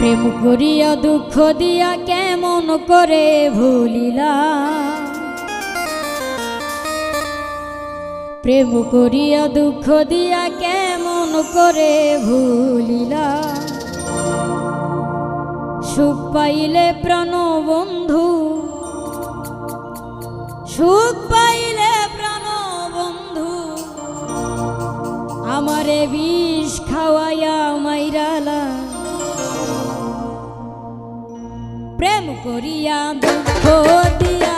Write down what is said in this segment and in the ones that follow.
প্রেম করিয়া, দুঃখ দিয়া কেমন করে ভুলিলা? প্রেম করিয়া, দুঃখ দিয়া কেমন করে ভুলিলা? সুখ পাইলে প্রাণ বন্ধু, সুখ পাইলে প্রাণ বন্ধু। আমারে বিষ করিয়া দুঃখ দিয়া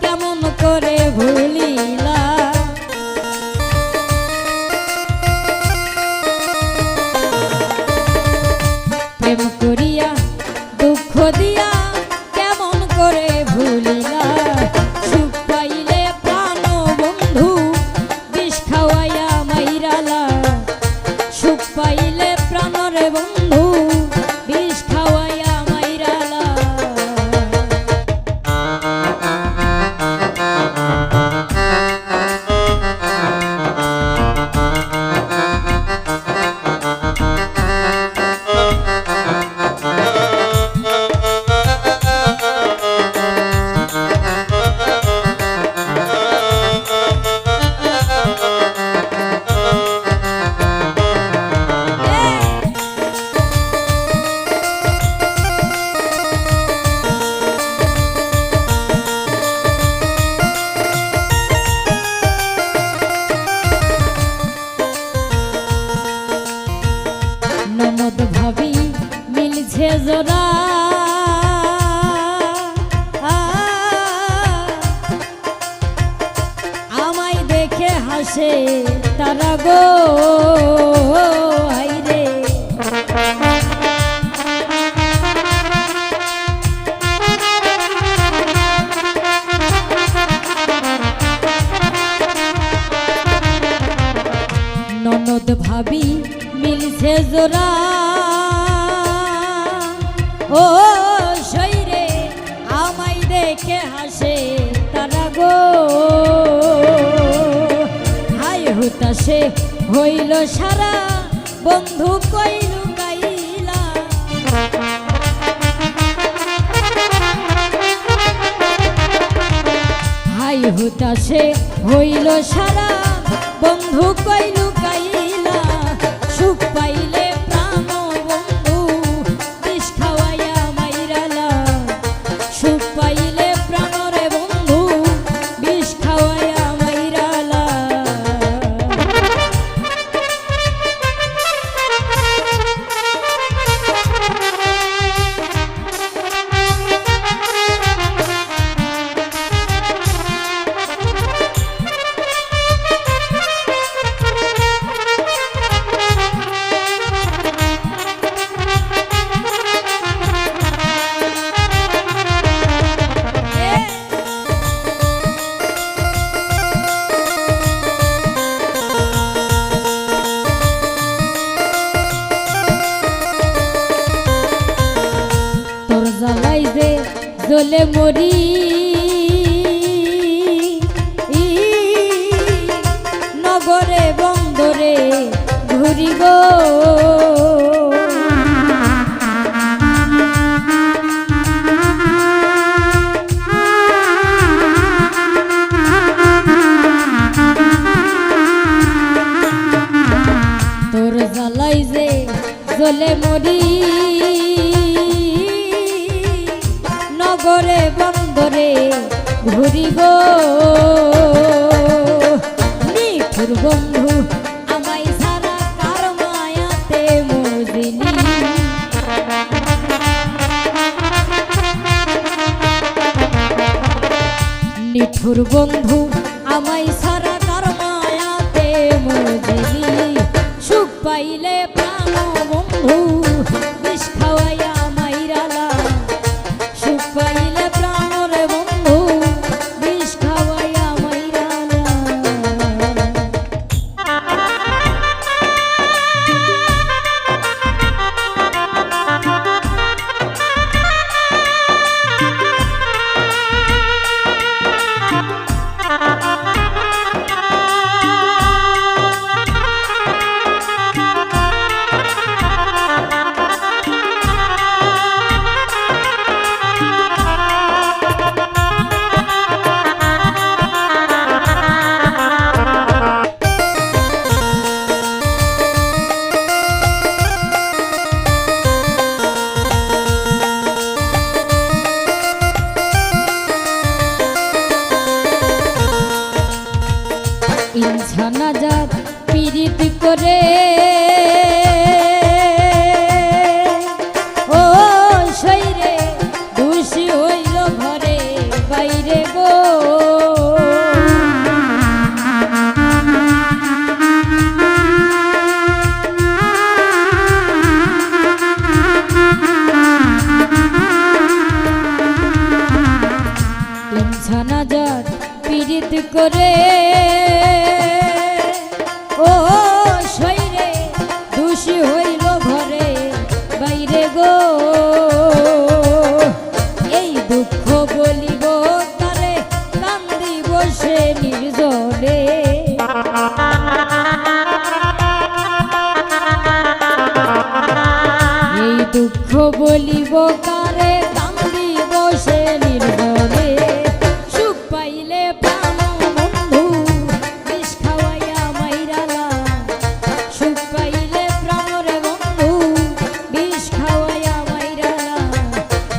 কেমন করে ভুলিলা? প্রেম করিয়া দুঃখ দিয়া হাসে তারা গো হাইরে ননদ ভাবি মিলছে জোড়া। ও শৈরে আমায় দেখে হাসে। হুতাসে হইল সারা। বন্ধু কইল গাইলা হাই হুতাসে হইল সারা। বন্ধু কইলু কাইলা। জ্বলে মরি। নগরে বন্দরে ঘুরি গো। তোর জ্বালাই যে জ্বলে মরি। নগরে বন্দরে ঘুরি গো নিখুর বন্ধু, আমায় সারা কার মায়াতে মজিলি? নিঠুর বন্ধু, আমায় সারা কার মায়াতে মজিলি? সুখ পাইলে করে। ও শৈরে দোষী হইল ঘরে বাইরে গো। ইনসানাজার পীড়িত করে। বলিব কারে কান্দি বসে নির্জনে সুখ পাইলে প্রাণ বন্ধু, বিষ খাওয়াইয়া মাইরালা সুখ পাইলে প্রাণরে বন্ধু, বিষ খাওয়াইয়া মাইরালা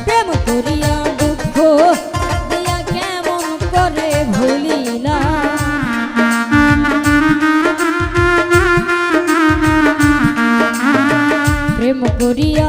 প্রেম করিয়া করিয়া